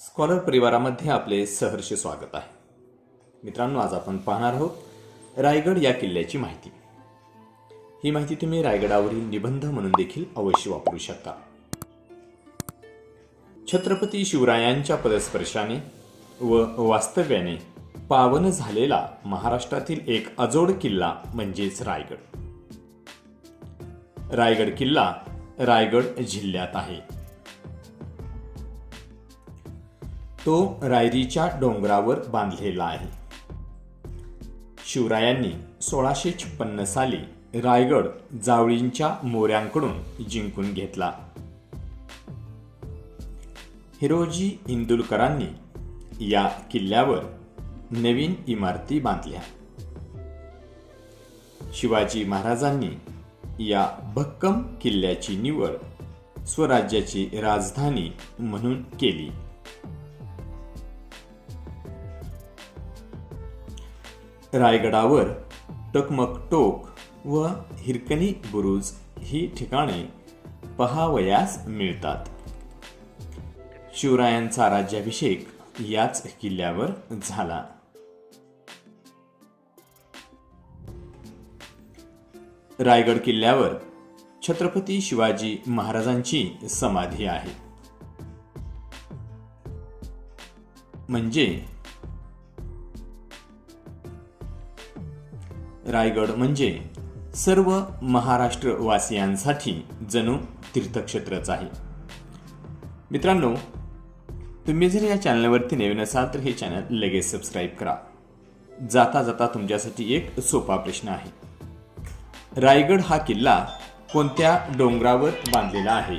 Scholar परिवारामध्ये आपले सहर्ष स्वागत आहे. मित्रांनो आज आपण पाहणार आहोत रायगड या किल्ल्याची माहिती. ही माहिती तुम्ही रायगडावरील निबंध म्हणून देखील अवश्य वापरू शकता. छत्रपती शिवरायांच्या पदस्पर्शाने व वास्तव्याने पावन झालेला महाराष्ट्रातील एक अजोड किल्ला म्हणजेच रायगड. रायगड किल्ला रायगड जिल्ह्यात आहे. तो रायरीच्या डोंगरावर बांधलेला आहे. शिवरायांनी सोळाशे छप्पन्न साली रायगड जावळींच्या मोऱ्यांकडून जिंकून घेतला. हिरोजी इंदुलकरांनी या किल्ल्यावर नवीन इमारती बांधल्या. शिवाजी महाराजांनी या भक्कम किल्ल्याची निवड स्वराज्याची राजधानी म्हणून केली. रायगडावर टकमकटोक व हिरकणी बुरुज ही ठिकाणे पहावयास मिळतात. शिवरायांचा राज्याभिषेक याच किल्ल्यावर झाला. रायगड किल्ल्यावर छत्रपती शिवाजी महाराजांची समाधी आहे. म्हणजे रायगड म्हणजे सर्व महाराष्ट्रवासियांसाठी जणू तीर्थक्षेत्रच आहे. मित्रांनो तुम्ही जर या चॅनलवरती नवीन असाल तर हे चॅनल लगेच सबस्क्राईब करा. जाता जाता तुमच्यासाठी एक सोपा प्रश्न आहे. रायगड हा किल्ला कोणत्या डोंगरावर बांधलेला आहे?